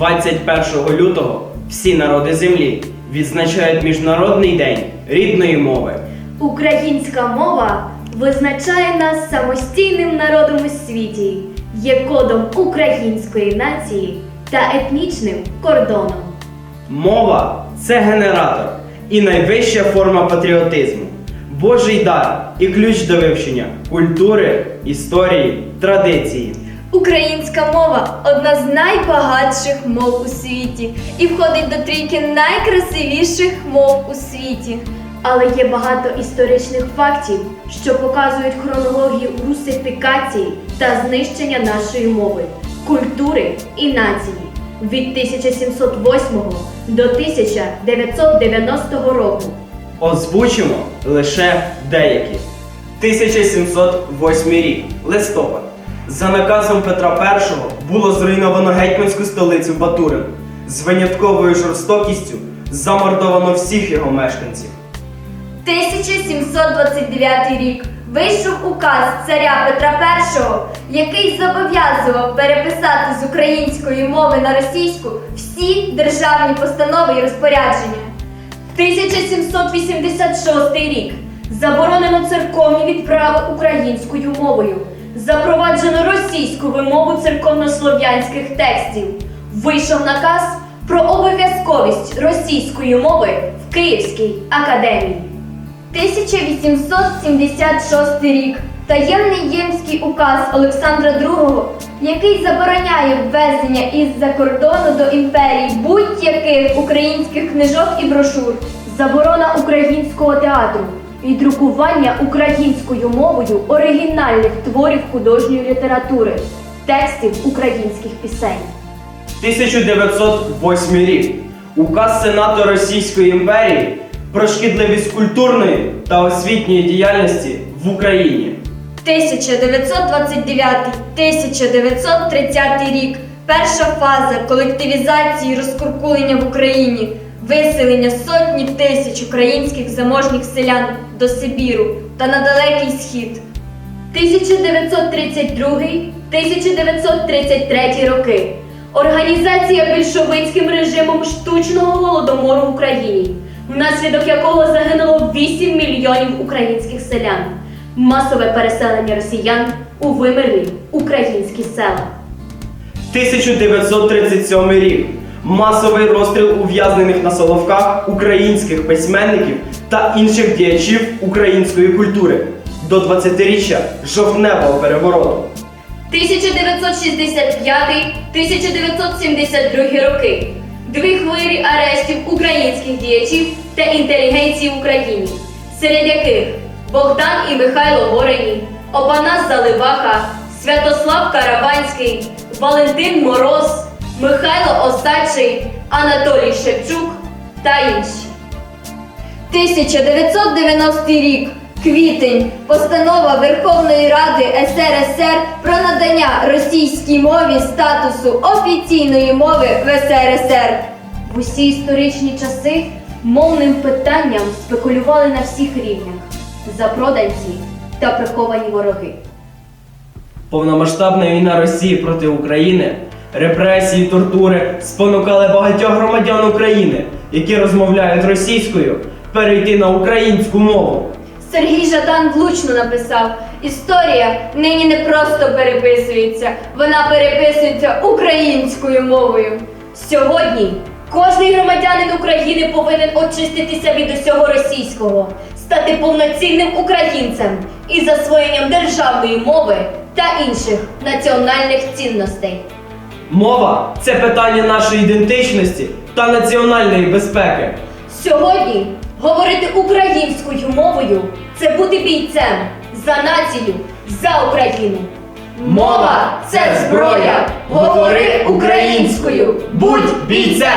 21 лютого всі народи землі відзначають Міжнародний день рідної мови. Українська мова визначає нас самостійним народом у світі, є кодом української нації та етнічним кордоном. Мова це генератор і найвища форма патріотизму, Божий дар і ключ до вивчення культури, історії, традиції. Українська мова одна з найбагатших мов у світі і входить до трійки найкрасивіших мов у світі. Але є багато історичних фактів, що показують хронологію русифікації та знищення нашої мови, культури і нації від 1708 до 1990 року. Озвучимо лише деякі. 1708 рік, листопад. За наказом Петра І було зруйновано гетьманську столицю Батурин. З винятковою жорстокістю замордовано всіх його мешканців. 1729 рік вийшов указ царя Петра І, який зобов'язував переписати з української мови на російську всі державні постанови і розпорядження. 1786 рік заборонено церковні відправи українською мовою. Запроваджено російську вимову церковнослов'янських текстів. Вийшов наказ про обов'язковість російської мови в Київській академії. 1876 рік таємний ємський указ Олександра II, який забороняє ввезення із-за кордону до імперії будь-яких українських книжок і брошур. Заборона українського театру і друкування українською мовою оригінальних творів художньої літератури, текстів українських пісень. 1908 рік. Указ Сенату Російської імперії про шкідливість культурної та освітньої діяльності в Україні. 1929-1930 рік. Перша фаза колективізації розкуркулення в Україні, виселення сотні тисяч українських заможніх селян до Сибіру та на далекий схід. 1932-1933 роки. Організація більшовицьким режимом штучного голодомору в Україні, внаслідок якого загинуло 8 мільйонів українських селян. Масове переселення росіян у вимерлі українські села. 1937 рік. Масовий розстріл ув'язнених на Соловках українських письменників та інших діячів української культури до 20-річчя жовтневого перевороту. 1965-1972 роки. Дві хвилі арештів українських діячів та інтелігенції в Україні, серед яких Богдан і Михайло Горені, Опанас Заливаха, Святослав Караванський, Валентин Мороз, Михайло Остачий, Анатолій Шевчук та інші. 1990 рік. Квітень. Постанова Верховної Ради СРСР про надання російській мові статусу офіційної мови в СРСР. В усі історичні часи мовним питанням спекулювали на всіх рівнях запроданці та приховані вороги. Повномасштабна війна Росії проти України, репресії, тортури спонукали багатьох громадян України, які розмовляють російською, перейти на українську мову. Сергій Жадан влучно написав: історія нині не просто переписується, вона переписується українською мовою. Сьогодні кожний громадянин України повинен очиститися від усього російського, стати повноцінним українцем із засвоєнням державної мови та інших національних цінностей. Мова це питання нашої ідентичності та національної безпеки. Сьогодні говорити українською мовою це бути бійцем за націю, за Україну. Мова це зброя. Говори українською. Будь бійцем.